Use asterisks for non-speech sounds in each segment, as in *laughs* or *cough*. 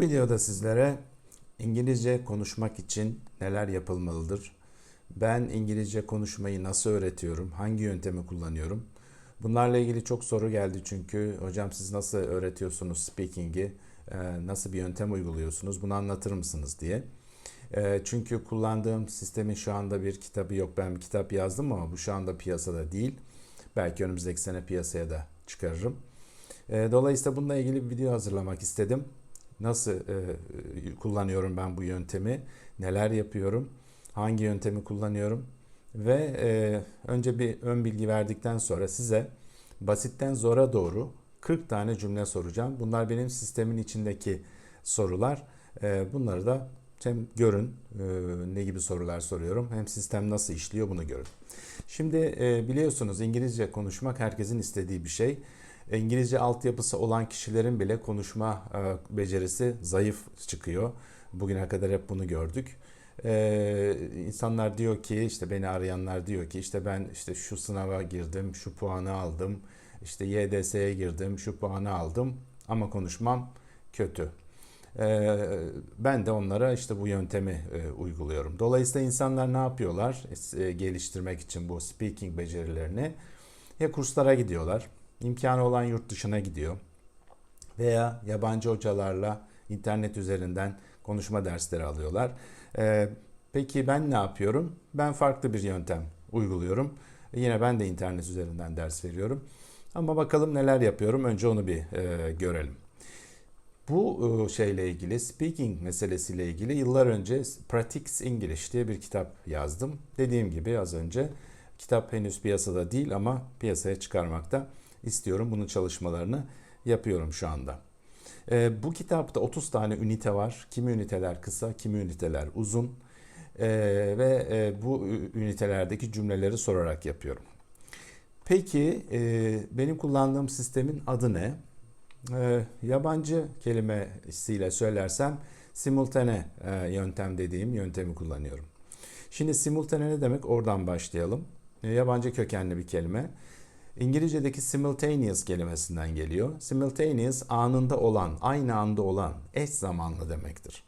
Bu videoda sizlere İngilizce konuşmak için neler yapılmalıdır? Ben İngilizce konuşmayı nasıl öğretiyorum? Hangi yöntemi kullanıyorum? Bunlarla ilgili çok soru geldi çünkü hocam siz nasıl öğretiyorsunuz speaking'i? Ee, Nasıl bir yöntem uyguluyorsunuz? Bunu anlatır mısınız diye. Ee, Çünkü kullandığım sistemin şu anda bir kitabı yok. Ben bir kitap yazdım ama bu şu anda piyasada değil. Belki önümüzdeki sene piyasaya da çıkarırım. Ee, Dolayısıyla bununla ilgili bir video hazırlamak istedim. Nasıl e, kullanıyorum ben bu yöntemi? Neler yapıyorum? Hangi yöntemi kullanıyorum? Ve e, önce bir ön bilgi verdikten sonra size basitten zora doğru 40 tane cümle soracağım. Bunlar benim sistemin içindeki sorular. E, bunları da hem görün e, ne gibi sorular soruyorum hem sistem nasıl işliyor bunu görün. Şimdi e, biliyorsunuz İngilizce konuşmak herkesin istediği bir şey. İngilizce altyapısı olan kişilerin bile konuşma e, becerisi zayıf çıkıyor. Bugüne kadar hep bunu gördük. Ee, insanlar diyor ki işte beni arayanlar diyor ki işte ben işte şu sınava girdim, şu puanı aldım, işte YDS'ye girdim, şu puanı aldım ama konuşmam kötü. Ee, ben de onlara işte bu yöntemi e, uyguluyorum. Dolayısıyla insanlar ne yapıyorlar e, geliştirmek için bu speaking becerilerini? Ya kurslara gidiyorlar, imkanı olan yurt dışına gidiyor veya yabancı hocalarla internet üzerinden konuşma dersleri alıyorlar. Ee, peki ben ne yapıyorum? Ben farklı bir yöntem uyguluyorum. Yine ben de internet üzerinden ders veriyorum. Ama bakalım neler yapıyorum. Önce onu bir e, görelim. Bu e, şeyle ilgili, speaking meselesiyle ilgili yıllar önce Practice English diye bir kitap yazdım. Dediğim gibi az önce kitap henüz piyasada değil ama piyasaya çıkarmakta istiyorum. Bunun çalışmalarını yapıyorum şu anda. E, bu kitapta 30 tane ünite var. Kimi üniteler kısa, kimi üniteler uzun. E, ve e, bu ünitelerdeki cümleleri sorarak yapıyorum. Peki e, benim kullandığım sistemin adı ne? E, yabancı kelimesiyle söylersem simultane e, yöntem dediğim yöntemi kullanıyorum. Şimdi simultane ne demek? Oradan başlayalım. Yabancı kökenli bir kelime. İngilizce'deki simultaneous kelimesinden geliyor. Simultaneous anında olan, aynı anda olan, eş zamanlı demektir.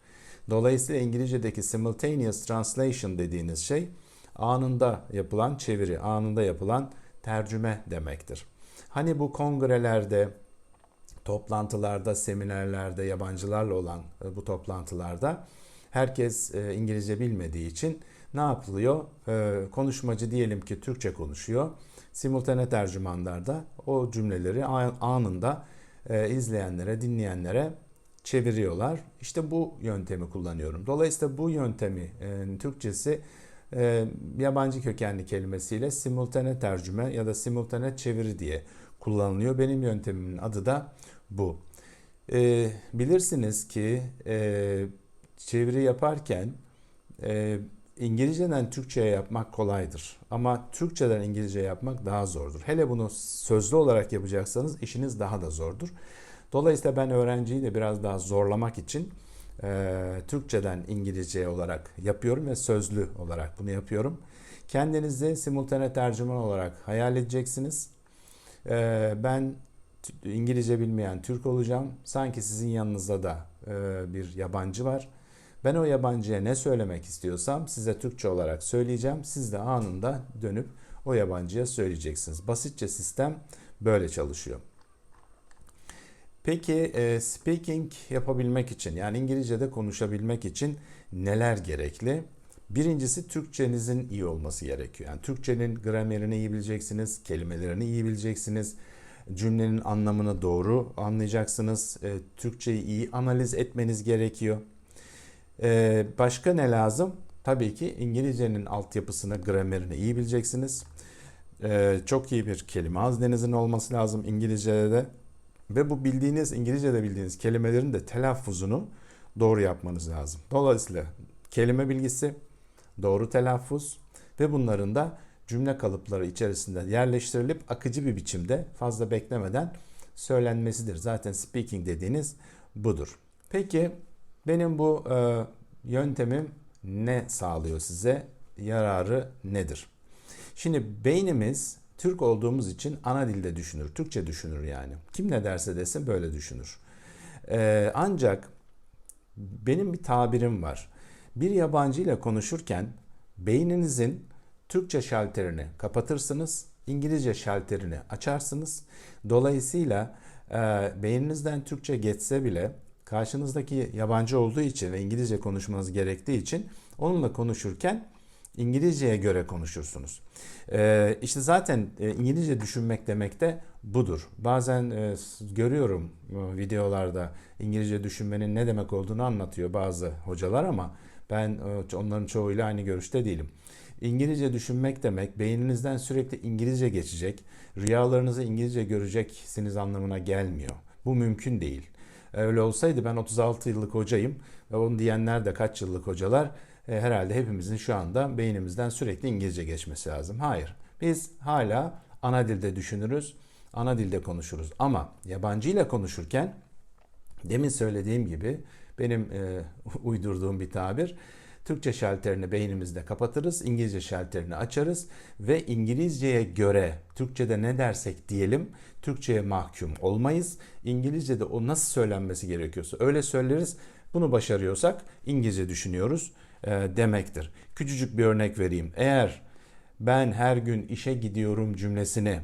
Dolayısıyla İngilizce'deki simultaneous translation dediğiniz şey anında yapılan çeviri, anında yapılan tercüme demektir. Hani bu kongrelerde, toplantılarda, seminerlerde, yabancılarla olan e, bu toplantılarda herkes e, İngilizce bilmediği için ne yapılıyor? E, konuşmacı diyelim ki Türkçe konuşuyor simultane tercümanlarda o cümleleri anında e, izleyenlere, dinleyenlere çeviriyorlar. İşte bu yöntemi kullanıyorum. Dolayısıyla bu yöntemi e, Türkçesi e, yabancı kökenli kelimesiyle simultane tercüme ya da simultane çeviri diye kullanılıyor. Benim yöntemimin adı da bu. E, bilirsiniz ki e, çeviri yaparken e, İngilizceden Türkçe'ye yapmak kolaydır. Ama Türkçeden İngilizce yapmak daha zordur. Hele bunu sözlü olarak yapacaksanız işiniz daha da zordur. Dolayısıyla ben öğrenciyi de biraz daha zorlamak için e, Türkçeden İngilizce olarak yapıyorum ve sözlü olarak bunu yapıyorum. Kendinizi simultane tercüman olarak hayal edeceksiniz. E, ben İngilizce bilmeyen Türk olacağım. Sanki sizin yanınızda da e, bir yabancı var ben o yabancıya ne söylemek istiyorsam size Türkçe olarak söyleyeceğim. Siz de anında dönüp o yabancıya söyleyeceksiniz. Basitçe sistem böyle çalışıyor. Peki e, speaking yapabilmek için yani İngilizce'de konuşabilmek için neler gerekli? Birincisi Türkçenizin iyi olması gerekiyor. Yani Türkçenin gramerini iyi bileceksiniz, kelimelerini iyi bileceksiniz, cümlenin anlamını doğru anlayacaksınız. E, Türkçeyi iyi analiz etmeniz gerekiyor. Ee, başka ne lazım? Tabii ki İngilizcenin altyapısını, gramerini iyi bileceksiniz. Ee, çok iyi bir kelime hazdenizin olması lazım İngilizce'de de. Ve bu bildiğiniz, İngilizce'de bildiğiniz kelimelerin de telaffuzunu doğru yapmanız lazım. Dolayısıyla kelime bilgisi, doğru telaffuz ve bunların da cümle kalıpları içerisinde yerleştirilip akıcı bir biçimde fazla beklemeden söylenmesidir. Zaten speaking dediğiniz budur. Peki benim bu e, yöntemim ne sağlıyor size? Yararı nedir? Şimdi beynimiz Türk olduğumuz için ana dilde düşünür. Türkçe düşünür yani. Kim ne derse desin böyle düşünür. E, ancak benim bir tabirim var. Bir yabancı ile konuşurken beyninizin Türkçe şalterini kapatırsınız, İngilizce şalterini açarsınız. Dolayısıyla e, beyninizden Türkçe geçse bile karşınızdaki yabancı olduğu için ve İngilizce konuşmanız gerektiği için onunla konuşurken İngilizceye göre konuşursunuz. Ee, işte zaten e, İngilizce düşünmek demek de budur. Bazen e, görüyorum e, videolarda İngilizce düşünmenin ne demek olduğunu anlatıyor bazı hocalar ama ben onların çoğuyla aynı görüşte değilim. İngilizce düşünmek demek beyninizden sürekli İngilizce geçecek, rüyalarınızı İngilizce göreceksiniz anlamına gelmiyor. Bu mümkün değil. Öyle olsaydı ben 36 yıllık hocayım ve onu diyenler de kaç yıllık hocalar e, herhalde hepimizin şu anda beynimizden sürekli İngilizce geçmesi lazım. Hayır. Biz hala ana dilde düşünürüz, ana dilde konuşuruz. Ama yabancı ile konuşurken demin söylediğim gibi benim e, *laughs* uydurduğum bir tabir Türkçe şalterini beynimizde kapatırız, İngilizce şalterini açarız ve İngilizceye göre Türkçede ne dersek diyelim Türkçeye mahkum olmayız. İngilizce'de o nasıl söylenmesi gerekiyorsa öyle söyleriz. Bunu başarıyorsak İngilizce düşünüyoruz e, demektir. Küçücük bir örnek vereyim. Eğer ben her gün işe gidiyorum cümlesini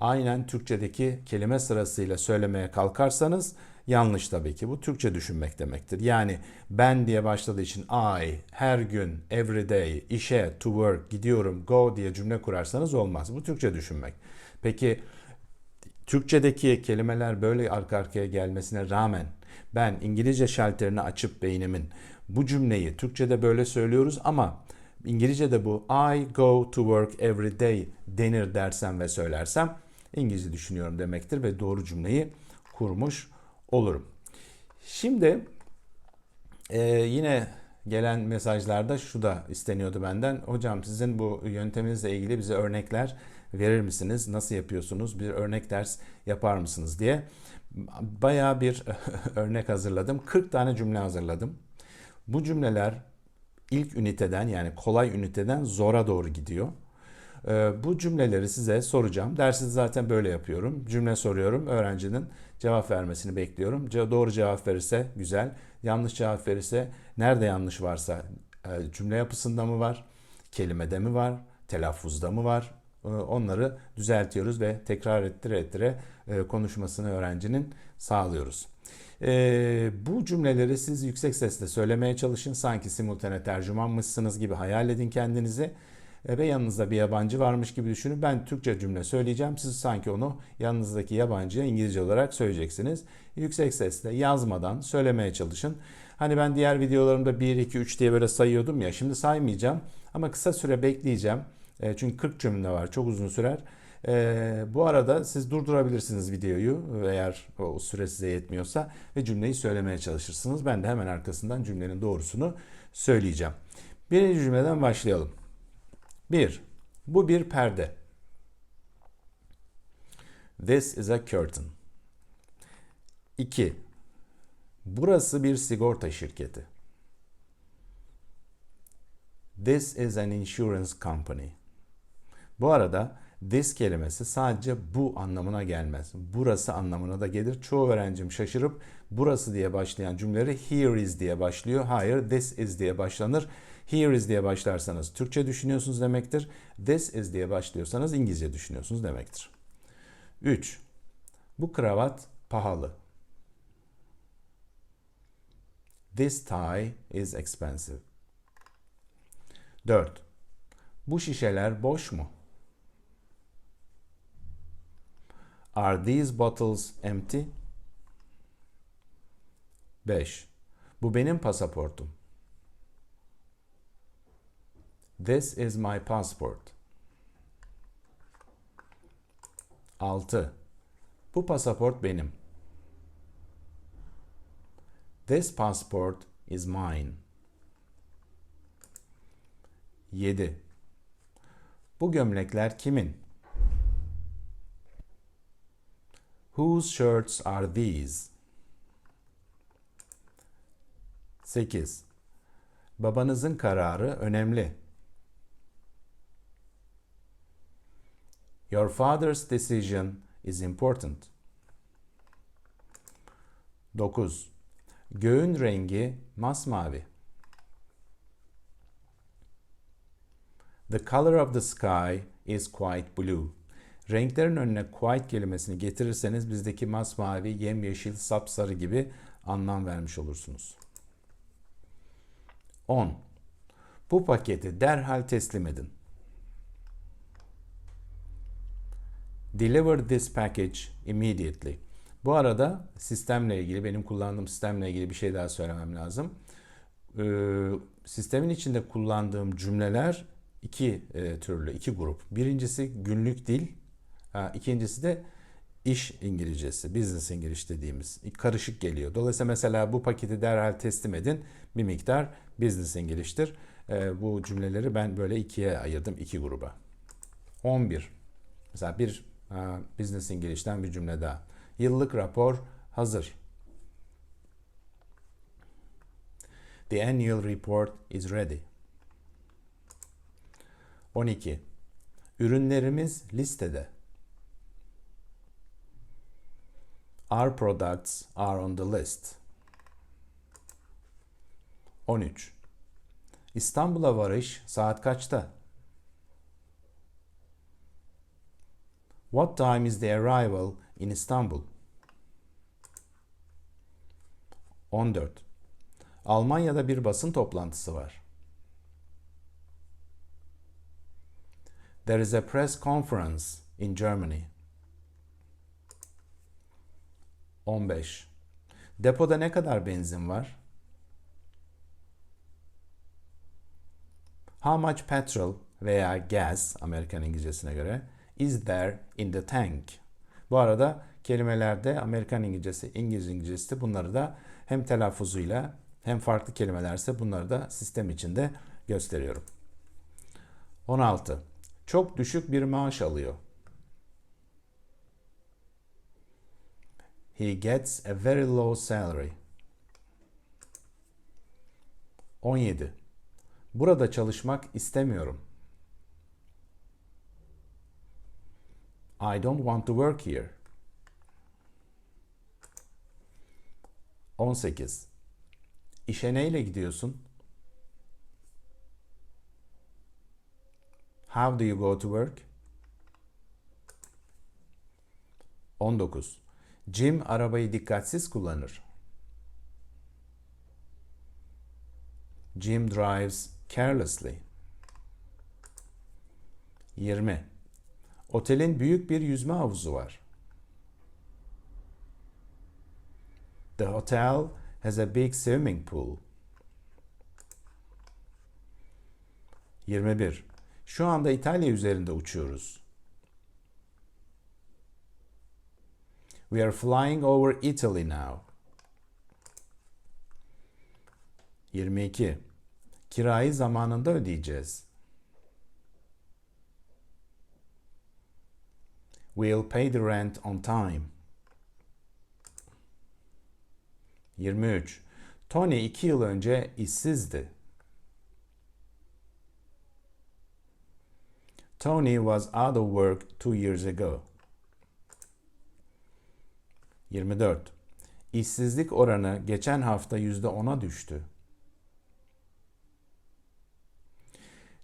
aynen Türkçedeki kelime sırasıyla söylemeye kalkarsanız yanlış tabii ki. Bu Türkçe düşünmek demektir. Yani ben diye başladığı için I, her gün, every day, işe, to work, gidiyorum, go diye cümle kurarsanız olmaz. Bu Türkçe düşünmek. Peki Türkçedeki kelimeler böyle arka arkaya gelmesine rağmen ben İngilizce şalterini açıp beynimin bu cümleyi Türkçe'de böyle söylüyoruz ama İngilizce'de bu I go to work every day denir dersem ve söylersem İngilizce düşünüyorum demektir ve doğru cümleyi kurmuş olurum. Şimdi e, yine gelen mesajlarda şu da isteniyordu benden. Hocam sizin bu yönteminizle ilgili bize örnekler verir misiniz? Nasıl yapıyorsunuz? Bir örnek ders yapar mısınız diye. Bayağı bir *laughs* örnek hazırladım. 40 tane cümle hazırladım. Bu cümleler ilk üniteden yani kolay üniteden zora doğru gidiyor. Ee, bu cümleleri size soracağım. Dersi zaten böyle yapıyorum. Cümle soruyorum. Öğrencinin cevap vermesini bekliyorum. Doğru cevap verirse güzel. Yanlış cevap verirse nerede yanlış varsa e, cümle yapısında mı var? Kelimede mi var? Telaffuzda mı var? E, onları düzeltiyoruz ve tekrar ettire ettire e, konuşmasını öğrencinin sağlıyoruz. E, bu cümleleri siz yüksek sesle söylemeye çalışın. Sanki simultane tercümanmışsınız gibi hayal edin kendinizi. Ve yanınızda bir yabancı varmış gibi düşünün. Ben Türkçe cümle söyleyeceğim. Siz sanki onu yanınızdaki yabancıya İngilizce olarak söyleyeceksiniz. Yüksek sesle yazmadan söylemeye çalışın. Hani ben diğer videolarımda 1, 2, 3 diye böyle sayıyordum ya. Şimdi saymayacağım ama kısa süre bekleyeceğim. E, çünkü 40 cümle var. Çok uzun sürer. E, bu arada siz durdurabilirsiniz videoyu eğer o süre size yetmiyorsa ve cümleyi söylemeye çalışırsınız. Ben de hemen arkasından cümlenin doğrusunu söyleyeceğim. Birinci cümleden başlayalım. 1. Bu bir perde. This is a curtain. 2. Burası bir sigorta şirketi. This is an insurance company. Bu arada this kelimesi sadece bu anlamına gelmez. Burası anlamına da gelir. Çoğu öğrencim şaşırıp burası diye başlayan cümleleri here is diye başlıyor. Hayır this is diye başlanır. Here is diye başlarsanız Türkçe düşünüyorsunuz demektir. This is diye başlıyorsanız İngilizce düşünüyorsunuz demektir. 3. Bu kravat pahalı. This tie is expensive. 4. Bu şişeler boş mu? Are these bottles empty? 5. Bu benim pasaportum. This is my passport. 6. Bu pasaport benim. This passport is mine. 7. Bu gömlekler kimin? Whose shirts are these? 8. Babanızın kararı önemli. Your father's decision is important. 9. Göğün rengi masmavi. The color of the sky is quite blue. Renklerin önüne quite kelimesini getirirseniz bizdeki masmavi, yemyeşil, sapsarı gibi anlam vermiş olursunuz. 10. Bu paketi derhal teslim edin. Deliver this package immediately. Bu arada sistemle ilgili, benim kullandığım sistemle ilgili bir şey daha söylemem lazım. Ee, sistemin içinde kullandığım cümleler iki e, türlü, iki grup. Birincisi günlük dil, ikincisi de iş İngilizcesi, business English dediğimiz. Karışık geliyor. Dolayısıyla mesela bu paketi derhal teslim edin bir miktar business English'tir. Ee, bu cümleleri ben böyle ikiye ayırdım, iki gruba. 11. Mesela bir business English'ten bir cümle daha. Yıllık rapor hazır. The annual report is ready. 12. Ürünlerimiz listede. Our products are on the list. 13. İstanbul'a varış saat kaçta? What time is the arrival in Istanbul? 14. Almanya'da bir basın toplantısı var. There is a press conference in Germany. 15. Depoda ne kadar benzin var? How much petrol veya gas Amerikan İngilizcesine göre is there in the tank? Bu arada kelimelerde Amerikan İngilizcesi, İngiliz İngilizcesi bunları da hem telaffuzuyla hem farklı kelimelerse bunları da sistem içinde gösteriyorum. 16. Çok düşük bir maaş alıyor. He gets a very low salary. 17. Burada çalışmak istemiyorum. I don't want to work here. 18. İşe neyle gidiyorsun? How do you go to work? 19. Jim arabayı dikkatsiz kullanır. Jim drives carelessly. 20. Otelin büyük bir yüzme havuzu var. The hotel has a big swimming pool. 21. Şu anda İtalya üzerinde uçuyoruz. We are flying over Italy now. 22. Kirayı zamanında ödeyeceğiz. We'll pay the rent on time. 23. Tony iki yıl önce işsizdi. Tony was out of work two years ago. 24. İşsizlik oranı geçen hafta %10'a düştü.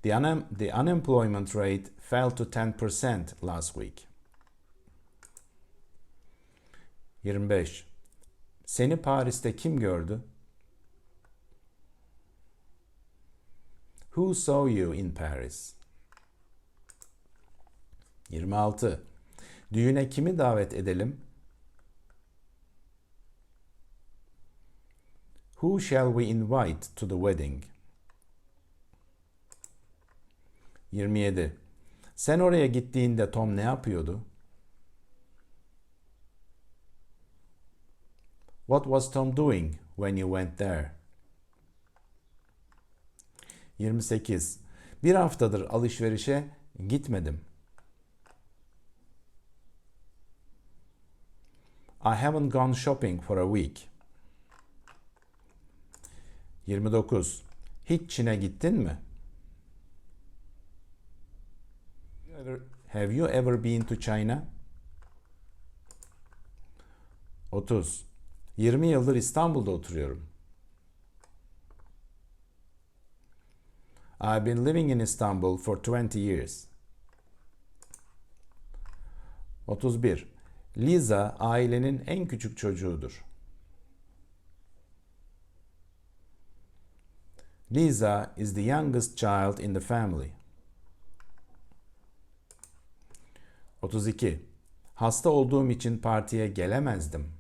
The, un the unemployment rate fell to 10% last week. 25. Seni Paris'te kim gördü? Who saw you in Paris? 26. Düğüne kimi davet edelim? Who shall we invite to the wedding? 27. Sen oraya gittiğinde Tom ne yapıyordu? What was Tom doing when you went there? 28. Bir haftadır alışverişe gitmedim. I haven't gone shopping for a week. 29. Hiç Çin'e gittin mi? Have you ever been to China? 30. 20 yıldır İstanbul'da oturuyorum. I've been living in Istanbul for 20 years. 31. Lisa ailenin en küçük çocuğudur. Lisa is the youngest child in the family. 32. Hasta olduğum için partiye gelemezdim.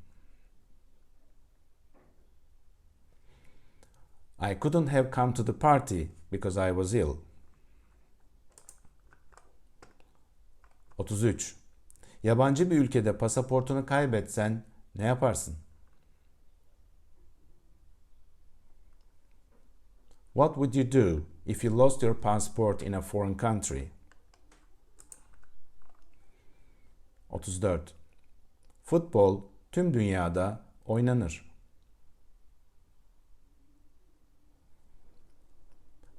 I couldn't have come to the party because I was ill. 33. Yabancı bir ülkede pasaportunu kaybetsen ne yaparsın? What would you do if you lost your passport in a foreign country? 34. Futbol tüm dünyada oynanır.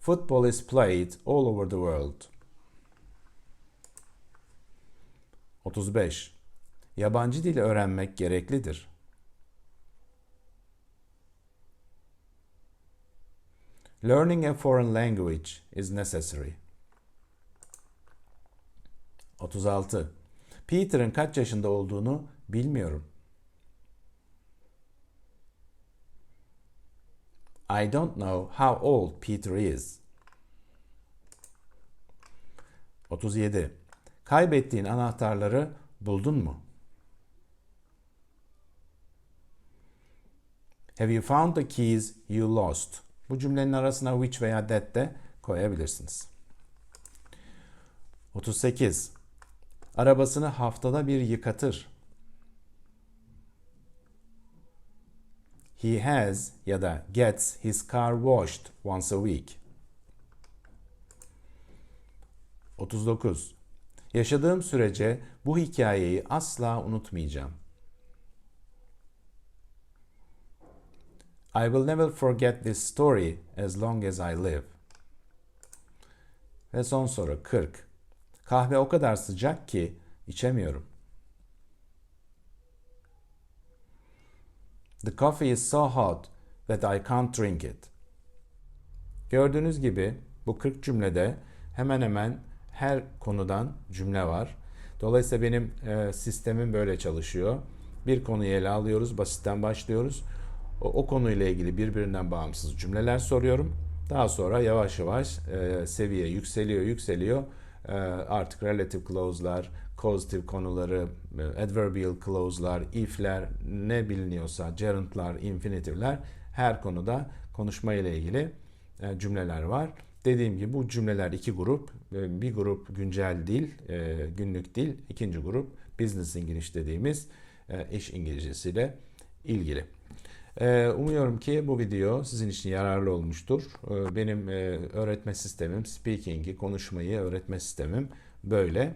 Football is played all over the world. 35. Yabancı dil öğrenmek gereklidir. Learning a foreign language is necessary. 36. Peter'ın kaç yaşında olduğunu bilmiyorum. I don't know how old Peter is. 37. Kaybettiğin anahtarları buldun mu? Have you found the keys you lost? Bu cümlenin arasına which veya that de koyabilirsiniz. 38. Arabasını haftada bir yıkatır. He has ya da gets his car washed once a week. 39. Yaşadığım sürece bu hikayeyi asla unutmayacağım. I will never forget this story as long as I live. Ve son soru 40. Kahve o kadar sıcak ki içemiyorum. The coffee is so hot that I can't drink it. Gördüğünüz gibi bu 40 cümlede hemen hemen her konudan cümle var. Dolayısıyla benim e, sistemim böyle çalışıyor. Bir konuyu ele alıyoruz, basitten başlıyoruz. O, o konuyla ilgili birbirinden bağımsız cümleler soruyorum. Daha sonra yavaş yavaş e, seviye yükseliyor, yükseliyor. E, artık relative clause'lar, causative konuları, e, adverbial clause'lar, if'ler, ne biliniyorsa, gerund'lar, infinitive'ler her konuda konuşma ile ilgili e, cümleler var. Dediğim gibi bu cümleler iki grup. E, Bir grup güncel dil, günlük dil. ikinci grup business English dediğimiz iş İngilizcesiyle ilgili. Umuyorum ki bu video sizin için yararlı olmuştur. Benim öğretme sistemim, speaking'i, konuşmayı öğretme sistemim böyle.